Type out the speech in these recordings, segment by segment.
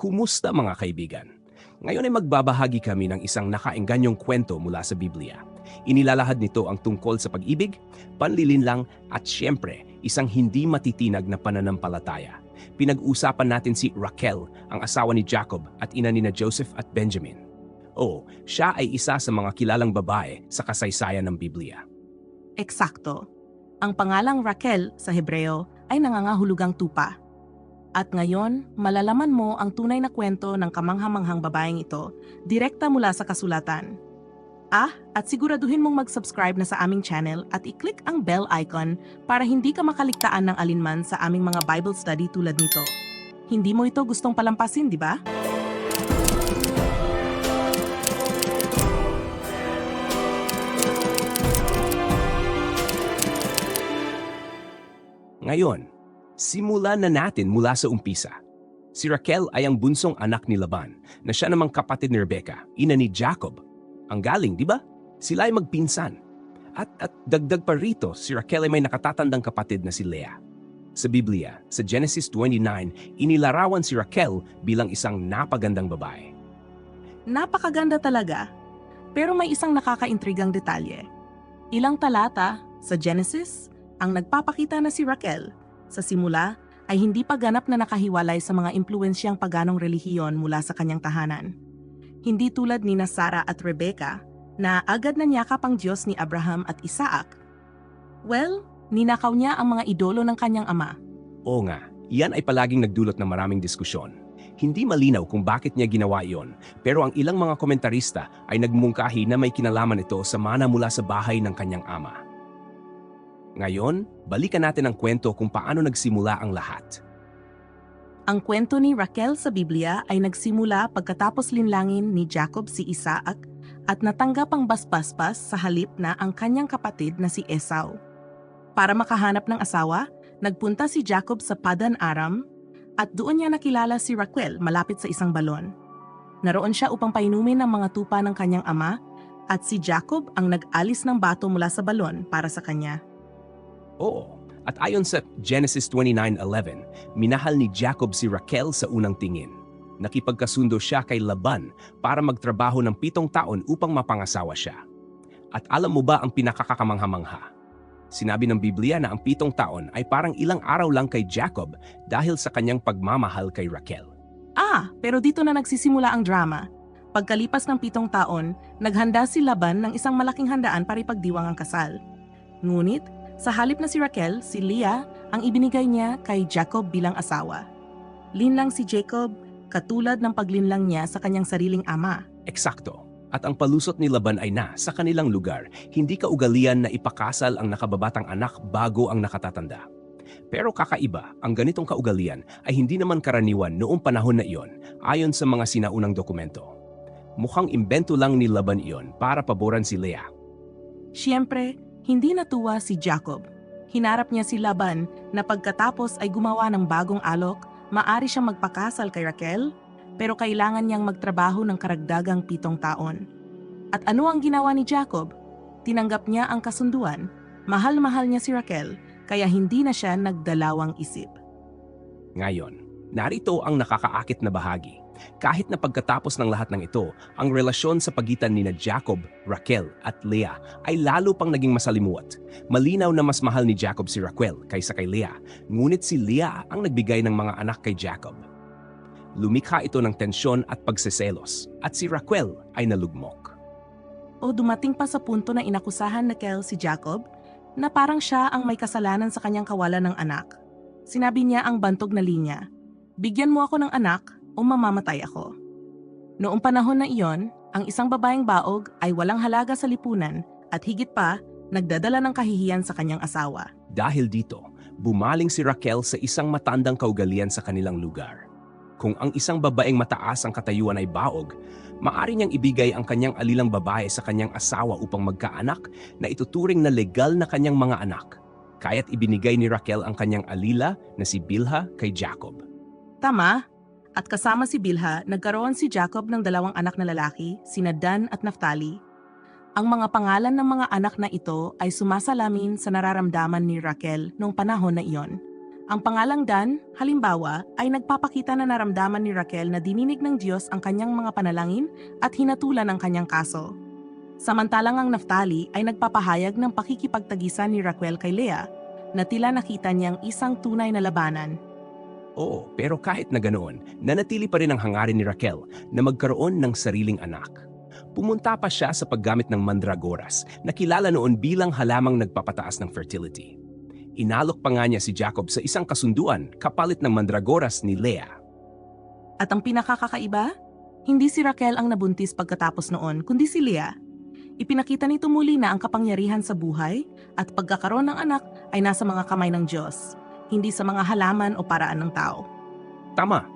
Kumusta mga kaibigan? Ngayon ay magbabahagi kami ng isang nakaengganyong kwento mula sa Biblia. Inilalahad nito ang tungkol sa pag-ibig, panlilinlang at siyempre isang hindi matitinag na pananampalataya. Pinag-usapan natin si Raquel, ang asawa ni Jacob at ina ni Joseph at Benjamin. Oo, siya ay isa sa mga kilalang babae sa kasaysayan ng Biblia. Eksakto. Ang pangalang Raquel sa Hebreo ay nangangahulugang tupa. At ngayon, malalaman mo ang tunay na kwento ng kamanghamanghang babaeng ito direkta mula sa kasulatan. Ah, at siguraduhin mong mag-subscribe na sa aming channel at i-click ang bell icon para hindi ka makaligtaan ng alinman sa aming mga Bible study tulad nito. Hindi mo ito gustong palampasin, di ba? Ngayon, simulan na natin mula sa umpisa. Si Raquel ay ang bunsong anak ni Laban na siya namang kapatid ni Rebecca, ina ni Jacob. Ang galing, di ba? Sila ay magpinsan. At, at dagdag pa rito, si Raquel ay may nakatatandang kapatid na si Leah. Sa Biblia, sa Genesis 29, inilarawan si Raquel bilang isang napagandang babae. Napakaganda talaga. Pero may isang nakakaintrigang detalye. Ilang talata sa Genesis ang nagpapakita na si Raquel sa simula ay hindi pa ganap na nakahiwalay sa mga impluensyang paganong relihiyon mula sa kanyang tahanan. Hindi tulad ni Sarah at Rebecca na agad na niyakap ang Diyos ni Abraham at Isaac. Well, ninakaw niya ang mga idolo ng kanyang ama. Oo nga, iyan ay palaging nagdulot ng maraming diskusyon. Hindi malinaw kung bakit niya ginawa iyon, pero ang ilang mga komentarista ay nagmungkahi na may kinalaman ito sa mana mula sa bahay ng kanyang ama. Ngayon, balikan natin ang kwento kung paano nagsimula ang lahat. Ang kwento ni Raquel sa Biblia ay nagsimula pagkatapos linlangin ni Jacob si Isaac at natanggap ang basbasbas sa halip na ang kanyang kapatid na si Esau. Para makahanap ng asawa, nagpunta si Jacob sa Padan Aram at doon niya nakilala si Raquel malapit sa isang balon. Naroon siya upang painumin ang mga tupa ng kanyang ama at si Jacob ang nag-alis ng bato mula sa balon para sa kanya. Oo, at ayon sa Genesis 29.11, minahal ni Jacob si Raquel sa unang tingin. Nakipagkasundo siya kay Laban para magtrabaho ng pitong taon upang mapangasawa siya. At alam mo ba ang pinakakakamangha-mangha? Sinabi ng Biblia na ang pitong taon ay parang ilang araw lang kay Jacob dahil sa kanyang pagmamahal kay Raquel. Ah, pero dito na nagsisimula ang drama. Pagkalipas ng pitong taon, naghanda si Laban ng isang malaking handaan para ipagdiwang ang kasal. Ngunit, sa halip na si Raquel, si Leah ang ibinigay niya kay Jacob bilang asawa. Linlang si Jacob, katulad ng paglinlang niya sa kanyang sariling ama. Eksakto. At ang palusot ni Laban ay na sa kanilang lugar, hindi kaugalian na ipakasal ang nakababatang anak bago ang nakatatanda. Pero kakaiba, ang ganitong kaugalian ay hindi naman karaniwan noong panahon na iyon ayon sa mga sinaunang dokumento. Mukhang imbento lang ni Laban iyon para paboran si Leah. Siyempre, hindi natuwa si Jacob. Hinarap niya si Laban na pagkatapos ay gumawa ng bagong alok, maari siyang magpakasal kay Raquel, pero kailangan niyang magtrabaho ng karagdagang pitong taon. At ano ang ginawa ni Jacob? Tinanggap niya ang kasunduan, mahal-mahal niya si Raquel, kaya hindi na siya nagdalawang isip. Ngayon, narito ang nakakaakit na bahagi. Kahit na pagkatapos ng lahat ng ito, ang relasyon sa pagitan ni na Jacob, Raquel at Leah ay lalo pang naging masalimuot. Malinaw na mas mahal ni Jacob si Raquel kaysa kay Leah, ngunit si Leah ang nagbigay ng mga anak kay Jacob. Lumikha ito ng tensyon at pagseselos, at si Raquel ay nalugmok. O dumating pa sa punto na inakusahan na Kel si Jacob na parang siya ang may kasalanan sa kanyang kawalan ng anak. Sinabi niya ang bantog na linya, Bigyan mo ako ng anak o mamamatay ako. Noong panahon na iyon, ang isang babaeng baog ay walang halaga sa lipunan at higit pa, nagdadala ng kahihiyan sa kanyang asawa. Dahil dito, bumaling si Raquel sa isang matandang kaugalian sa kanilang lugar. Kung ang isang babaeng mataas ang katayuan ay baog, maari niyang ibigay ang kanyang alilang babae sa kanyang asawa upang magkaanak na ituturing na legal na kanyang mga anak. Kaya't ibinigay ni Raquel ang kanyang alila na si Bilha kay Jacob. Tama? At kasama si Bilha, nagkaroon si Jacob ng dalawang anak na lalaki, sina Dan at Naphtali. Ang mga pangalan ng mga anak na ito ay sumasalamin sa nararamdaman ni Raquel noong panahon na iyon. Ang pangalang Dan, halimbawa, ay nagpapakita na naramdaman ni Raquel na dininig ng Diyos ang kanyang mga panalangin at hinatulan ang kanyang kaso. Samantalang ang Naphtali ay nagpapahayag ng pakikipagtagisan ni Raquel kay Leah na tila nakita niyang isang tunay na labanan. Oo, pero kahit na ganoon, nanatili pa rin ang hangarin ni Raquel na magkaroon ng sariling anak. Pumunta pa siya sa paggamit ng mandragoras na kilala noon bilang halamang nagpapataas ng fertility. Inalok pa nga niya si Jacob sa isang kasunduan kapalit ng mandragoras ni Leah. At ang pinakakakaiba, hindi si Raquel ang nabuntis pagkatapos noon, kundi si Leah. Ipinakita nito muli na ang kapangyarihan sa buhay at pagkakaroon ng anak ay nasa mga kamay ng Diyos, hindi sa mga halaman o paraan ng tao. Tama.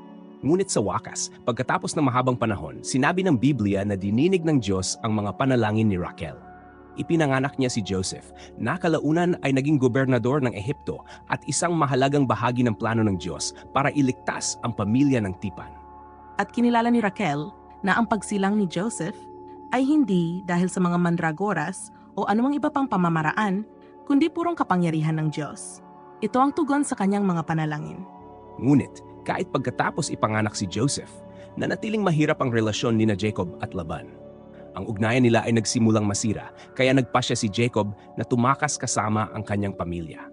Ngunit sa wakas, pagkatapos ng mahabang panahon, sinabi ng Biblia na dininig ng Diyos ang mga panalangin ni Raquel. Ipinanganak niya si Joseph, na kalaunan ay naging gobernador ng Ehipto at isang mahalagang bahagi ng plano ng Diyos para iligtas ang pamilya ng Tipan. At kinilala ni Raquel na ang pagsilang ni Joseph ay hindi dahil sa mga mandragoras o anumang iba pang pamamaraan, kundi purong kapangyarihan ng Diyos. Ito ang tugon sa kanyang mga panalangin. Ngunit, kahit pagkatapos ipanganak si Joseph, nanatiling mahirap ang relasyon ni na Jacob at Laban. Ang ugnayan nila ay nagsimulang masira, kaya nagpasya si Jacob na tumakas kasama ang kanyang pamilya.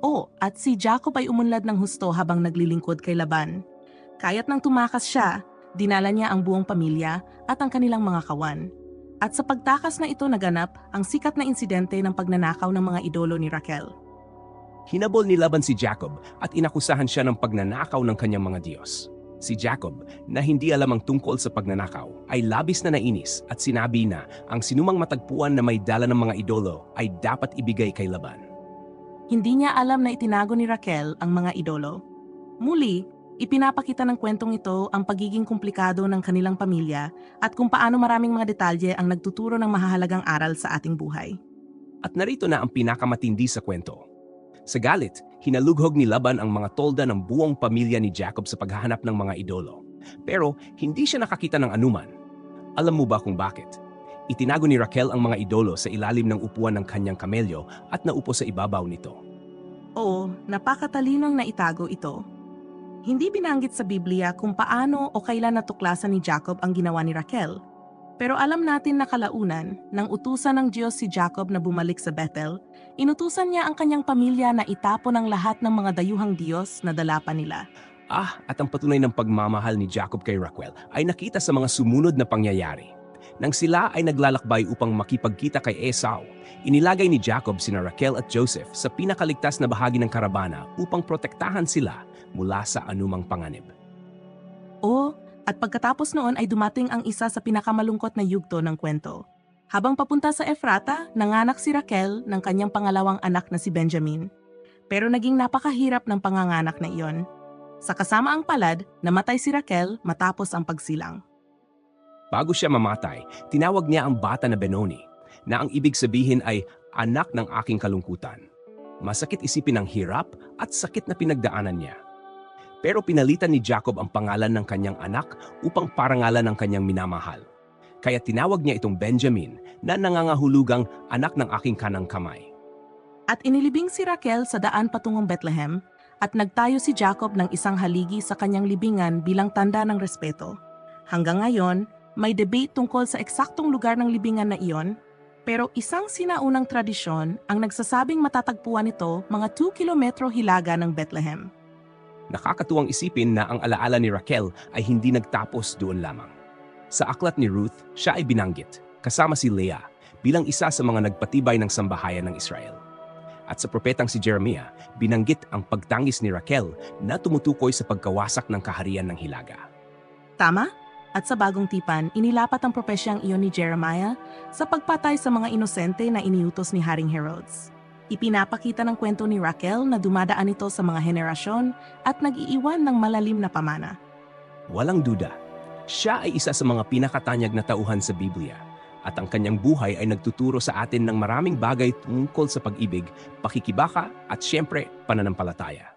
O, at si Jacob ay umunlad ng husto habang naglilingkod kay Laban. Kaya't nang tumakas siya, dinala niya ang buong pamilya at ang kanilang mga kawan. At sa pagtakas na ito naganap ang sikat na insidente ng pagnanakaw ng mga idolo ni Raquel. Hinabol ni Laban si Jacob at inakusahan siya ng pagnanakaw ng kanyang mga Diyos. Si Jacob, na hindi alam ang tungkol sa pagnanakaw, ay labis na nainis at sinabi na ang sinumang matagpuan na may dala ng mga idolo ay dapat ibigay kay Laban. Hindi niya alam na itinago ni Raquel ang mga idolo. Muli, ipinapakita ng kwentong ito ang pagiging komplikado ng kanilang pamilya at kung paano maraming mga detalye ang nagtuturo ng mahahalagang aral sa ating buhay. At narito na ang pinakamatindi sa kwento. Sa galit, hinalughog ni Laban ang mga tolda ng buong pamilya ni Jacob sa paghahanap ng mga idolo. Pero hindi siya nakakita ng anuman. Alam mo ba kung bakit? Itinago ni Raquel ang mga idolo sa ilalim ng upuan ng kanyang kamelyo at naupo sa ibabaw nito. Oo, napakatalinong naitago ito. Hindi binanggit sa Biblia kung paano o kailan natuklasan ni Jacob ang ginawa ni Raquel. Pero alam natin na kalaunan, nang utusan ng Diyos si Jacob na bumalik sa Bethel, inutusan niya ang kanyang pamilya na itapon ang lahat ng mga dayuhang Diyos na dala pa nila. Ah, at ang patunay ng pagmamahal ni Jacob kay Raquel ay nakita sa mga sumunod na pangyayari. Nang sila ay naglalakbay upang makipagkita kay Esau, inilagay ni Jacob sina Raquel at Joseph sa pinakaligtas na bahagi ng karabana upang protektahan sila mula sa anumang panganib. At pagkatapos noon ay dumating ang isa sa pinakamalungkot na yugto ng kwento. Habang papunta sa Efrata, nanganak si Raquel ng kanyang pangalawang anak na si Benjamin. Pero naging napakahirap ng panganganak na iyon. Sa kasamaang palad, namatay si Raquel matapos ang pagsilang. Bago siya mamatay, tinawag niya ang bata na Benoni, na ang ibig sabihin ay anak ng aking kalungkutan. Masakit isipin ang hirap at sakit na pinagdaanan niya. Pero pinalitan ni Jacob ang pangalan ng kanyang anak upang parangalan ng kanyang minamahal. Kaya tinawag niya itong Benjamin na nangangahulugang anak ng aking kanang kamay. At inilibing si Raquel sa daan patungong Bethlehem at nagtayo si Jacob ng isang haligi sa kanyang libingan bilang tanda ng respeto. Hanggang ngayon, may debate tungkol sa eksaktong lugar ng libingan na iyon, pero isang sinaunang tradisyon ang nagsasabing matatagpuan ito mga 2 kilometro hilaga ng Bethlehem. Nakakatuwang isipin na ang alaala ni Raquel ay hindi nagtapos doon lamang. Sa aklat ni Ruth, siya ay binanggit, kasama si Leah, bilang isa sa mga nagpatibay ng sambahayan ng Israel. At sa propetang si Jeremiah, binanggit ang pagtangis ni Raquel na tumutukoy sa pagkawasak ng kaharian ng Hilaga. Tama? At sa bagong tipan, inilapat ang propesyang iyon ni Jeremiah sa pagpatay sa mga inosente na iniutos ni Haring Herodes. Ipinapakita ng kwento ni Raquel na dumadaan ito sa mga henerasyon at nag-iiwan ng malalim na pamana. Walang duda, siya ay isa sa mga pinakatanyag na tauhan sa Biblia at ang kanyang buhay ay nagtuturo sa atin ng maraming bagay tungkol sa pag-ibig, pakikibaka at siyempre pananampalataya.